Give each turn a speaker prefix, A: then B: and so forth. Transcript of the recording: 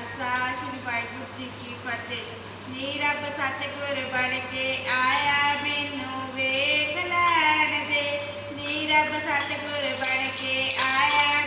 A: ਖਾਲਸਾ, ਸ੍ਰੀ ਵਾਹਿਗੁਰੂ ਜੀ ਕੀ ਫਤਿਹ। ਨੀ ਰੱਬ ਸਤਿਗੁਰ ਬਣ ਕੇ ਆਇਆ, ਮੈਨੂੰ ਵੇਖ ਲੈਣ ਦੇ। ਨੀ ਰੱਬ ਸਤਿਗੁਰ ਬਣ ਕੇ ਆਇਆ